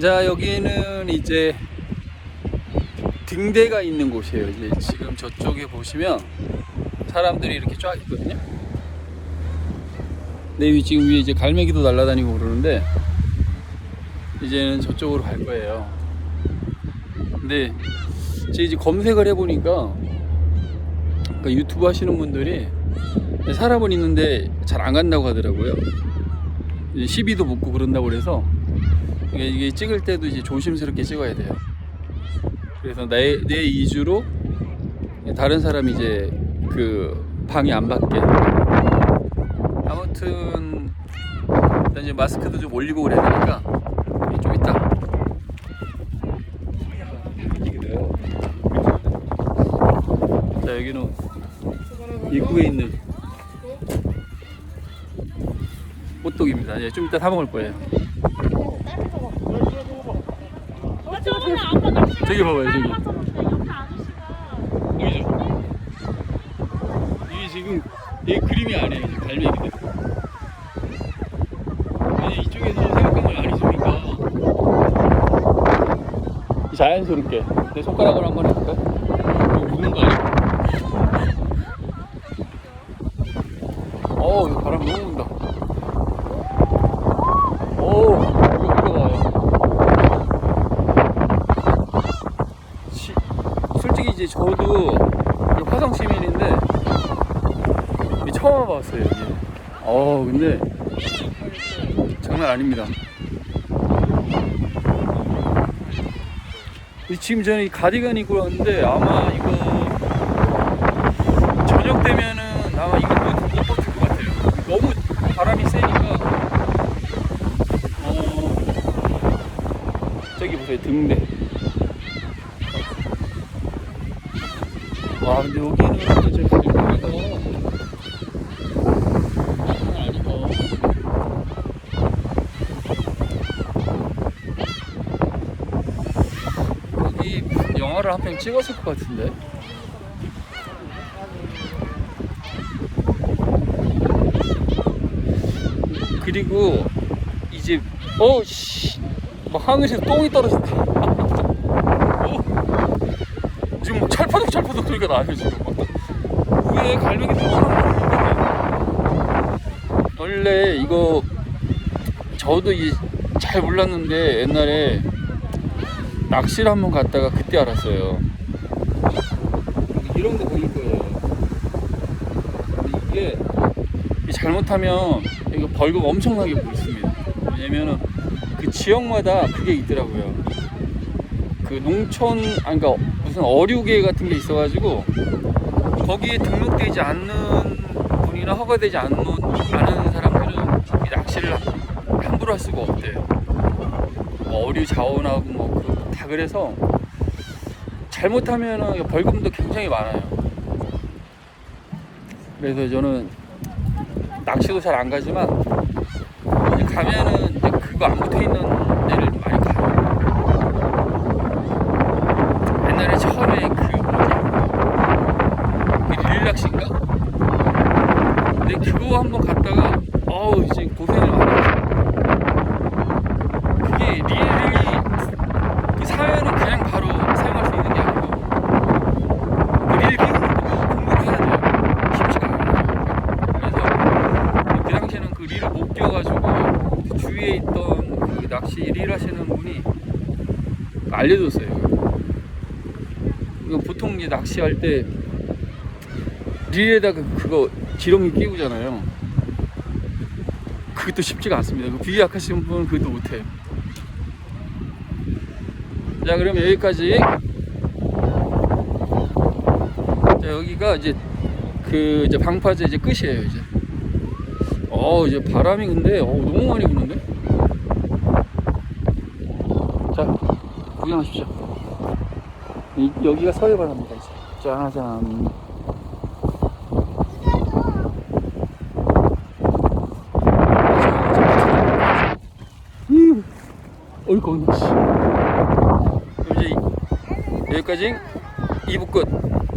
자 여기는 이제 등대가 있는 곳이에요. 이제 지금 저쪽에 보시면 사람들이 이렇게 쫙 있거든요. 네, 위 지금 위에 이제 갈매기도 날아다니고 그러는데 이제는 저쪽으로 갈 거예요. 근데 제가 이제 검색을 해보니까 그러니까 유튜브 하시는 분들이 사람은 있는데 잘 안 간다고 하더라고요. 시비도 붙고 그런다고 그래서 이게, 이게 찍을 때도 이제 조심스럽게 찍어야 돼요. 그래서 내, 내 이주로 다른 사람이 이제 그 방해 안 받게. 아무튼 일단 이제 마스크도 좀 올리고 그래야 되니까 좀 이따. 자 여기는 입구에 있는 호떡입니다. 예, 좀 이따 사 먹을 거예요. 저기 봐봐요, 저기. 보이죠? 이게 지금 이게 그림이 아니에요, 이제 갈매기들. 이제 이쪽에서 생각한 걸안 있으니까 자연스럽게 내 손가락으로 한번 해볼까요? 이거 묻는 거 아니야? 어우, 이거 바람 너무 분다. 오, 이거 이거 봐요. 시, 솔직히 이제 저도 이 화성 시민인데 이게 처음 와봤어요 여기. 어 근데 장난 아닙니다. 이 지금 저는 이 가디건 입고 왔는데 아마 이거 저녁 되면은 아마 이거 못, 못 버틸 것 같아요. 너무 바람이 세니까. 어, 저기 보세요 등대. 와 근데 여기는 진짜 길거리가 장난 아니다. 여기 영화를 한 편 찍었을 것 같은데. 그리고 이제 어씨 막 하늘에서 똥이 떨어진다. 어? 지금 막 찰파덕 찰파덕 소리가 나요 지금 막. 위에 갈매기 너무 원래 이거 저도 이 잘 몰랐는데 옛날에 낚시를 한번 갔다가 그때 알았어요. 이런 거 보일 거예요. 이게 잘못하면 이거 벌금 엄청나게 물습니다. 왜냐면은 그 지역마다 그게 있더라고요. 그 농촌, 아니 그러니까 무슨 어류계 같은 게 있어가지고 거기에 등록되지 않는 분이나 허가되지 않는 않은 사람들은 이 낚시를 함부로 할 수가 없대요. 뭐 어류 자원하고 뭐다 그래서 잘못하면은 벌금도 굉장히 많아요. 그래서 저는 낚시도 잘 안 가지만 가면은 그거 안 붙어 있는 데를 많이 가요. 옛날에 처음에 그 뭐지? 그 릴락시인가? 근데 그거 한번 갔다가 어우 이제 고생을 많이 했어요. 그게 릴이 그 사회는 그냥 바로 사용할 수 있는 게 아니고 그릴 것도 공부를 해야 돼요. 쉽지가 않아요. 그래서 그 당시에는 그 릴을 못 끼워가지고 그 주위에 있던 그 낚시 릴 하시는 분이 알려줬어요. 보통 이제 낚시할 때 릴에다가 그거 지렁이 끼우잖아요. 그것도 쉽지가 않습니다. 그 비위 약하신 분은 그것도 못해요. 자, 그럼 여기까지. 자, 여기가 이제 그 이제 방파제 이제 끝이에요, 이제. 어, 이제 바람이 근데 어, 너무 많이 부는데? 자, 구경하십시오. 이, 여기가 서해바다입니다, 이제. 짜잔. 음, 어이, 거기 씨. 그럼 이제 여기까지 2부 끝.